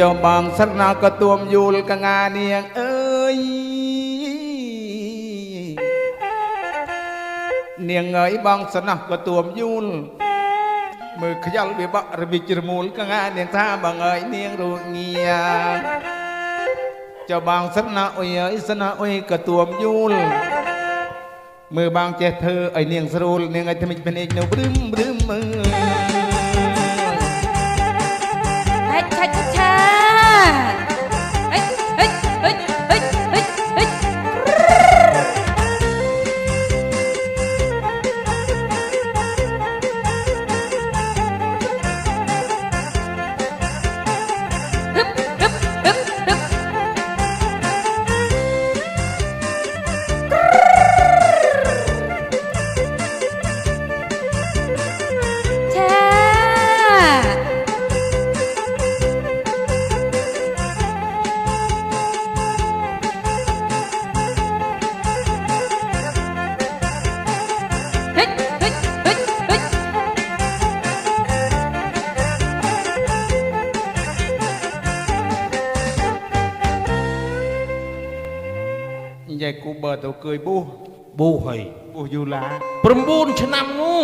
ចុះបងសិនណាក៏ទួមយូលកងានាងអើយនាងអើយបងសិនណាក៏ទួមយូលមើលខ្យល់វាបាក់រវិជ្រមូលកងានាងថាបងអើយនាងរួងាចុះបងសិនណាអុយអើយសិនណាអុយក៏ទួមយូលមើលបងចេះធ្វើឲ្យនាងស្រួលនាងឲ្យថ្មិចភ្នែកនៅព្រឹមព្រឹមមើល กูเบิดตัวเกยบูบูเฮยบูยูลาปรมบูนชนำงู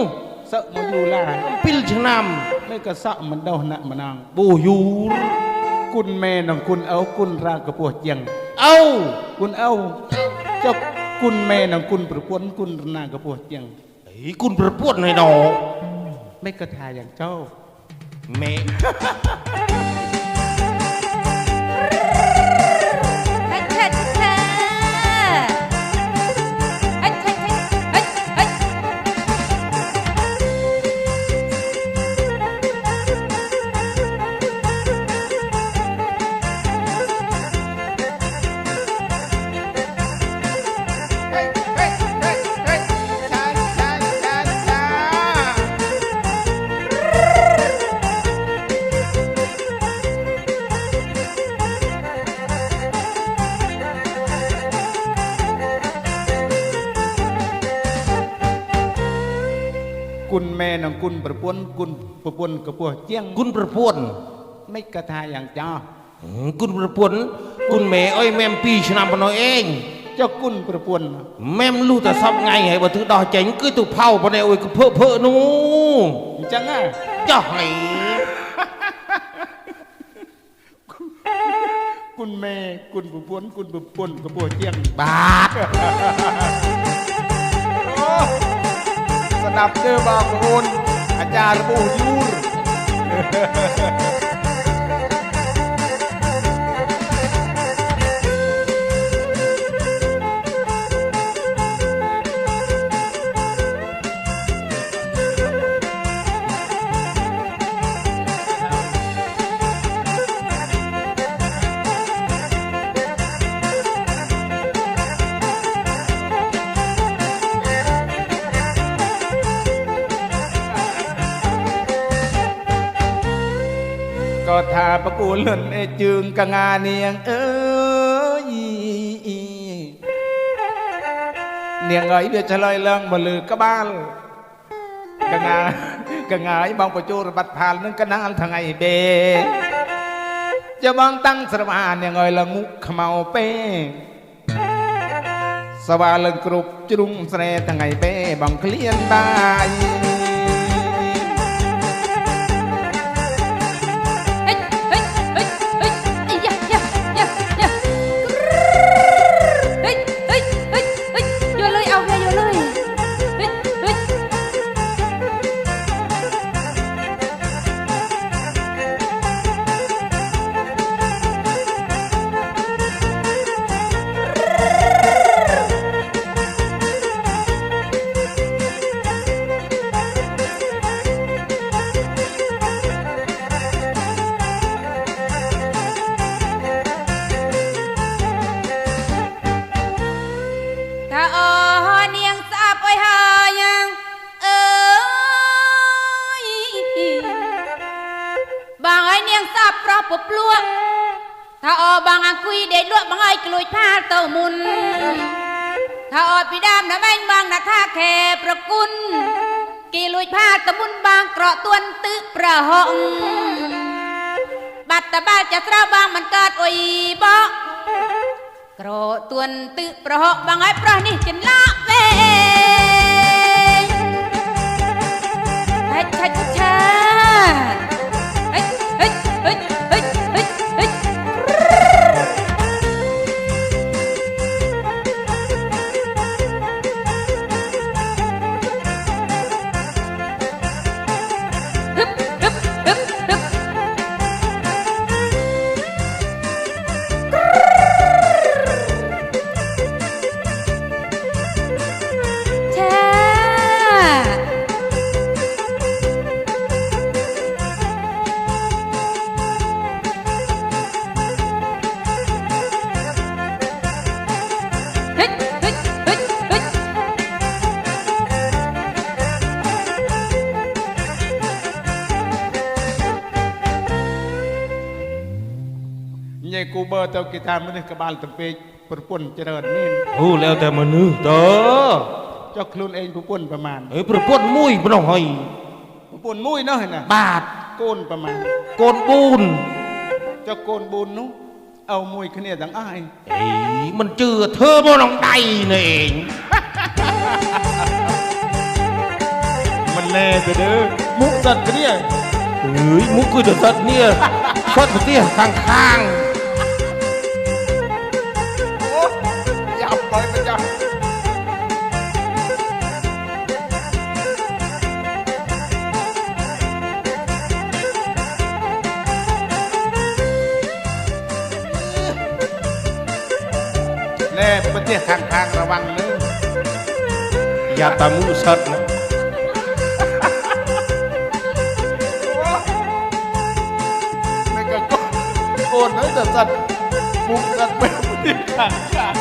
สะมยูลาปิลชนำไม่กระสะมันเดาหนักมันนางบูยูคุณแม่น้องคุณเอาคุณรากระปวดยังเอาคุณเอาเจ้าคุณแม่น้องคุณประพวนคุณรนากระปวดยังไอ้คุณประพวนหนดอกไม่กระทายอย่างเจ้าแม่ คุณแม่นังคุณประปวนคุณประปวนกระปัวเจียงคุณประปวนไม่กระทาอย่างเจ้าคุณประปวนคุณแม่อ้ยแม่ปีชนะพนอยเองเจ้าคุณประปวนแม่ลูกแต่ซับไงไงบัตรงดอกเจ๋งคือตุเผาปนอยโอ้ยก็เพอเพ้อนู้จังไงเจ้าไงคุณแม่คุณประปวนคุณประปวนกระปัวเจียงบาดะลอยเลิงมาลือกะบ้านกะ គាត់ថាបកូលលន់អេជើងកងានាងអើយនាងអើយវាឆ្លើយឡើងមកលើក្បាលកងាកងាយបងបញ្ជូលរបាត់ផាលនឹងកណាំងថ្ងៃបេចាំបងតាំងស្រវានាងអើយលងុខ្មៅពេសវាលឹងគ្រប់ជ្រុងស្រែថ្ងៃបេបងឃ្លានបាយ สาบเพราะปลวกถ้าออบางอังคุยเด็ดลวกบางไอ้กลุยผ้าเต้ามุนถ้าอ๋อพี่ดามนะแม่งบางนะท่าแค่ประกุลกีลุยผ้าตะมุนบางเกราะตวนตึประหงบัดตะบ้าจะเูเบอร์เตากีตารมันกรกบาลตะเปกประปุ่นเจริญนี่โอ้แล้วแต่มันนึกเตอเจ้าคลุนเองประปุ่นประมาณเฮ้ยประปุ่นมุ้ยปนหอยประปุ่นมุ้ยเนาะเห็นไหมบาทโกนประมาณโกนบุญเจ้าโกนบุญนู้เอามวยคะแนนดังอ้ายเอ้ยมันเจือเธอบ่ลองไตนี่เองมันแน่จะเด้อมุกสัตว์เนี่ยเฮ้ยมุกคือสัตว์เนี่ยสัตว์เนี่ยข้างๆะแล่ประเทศทางทางระวังเลยอย่าตามูสัตนะไม่ก็โกนเลยแต่สัตว์มุกจัดไปไม่ได้ขังขัง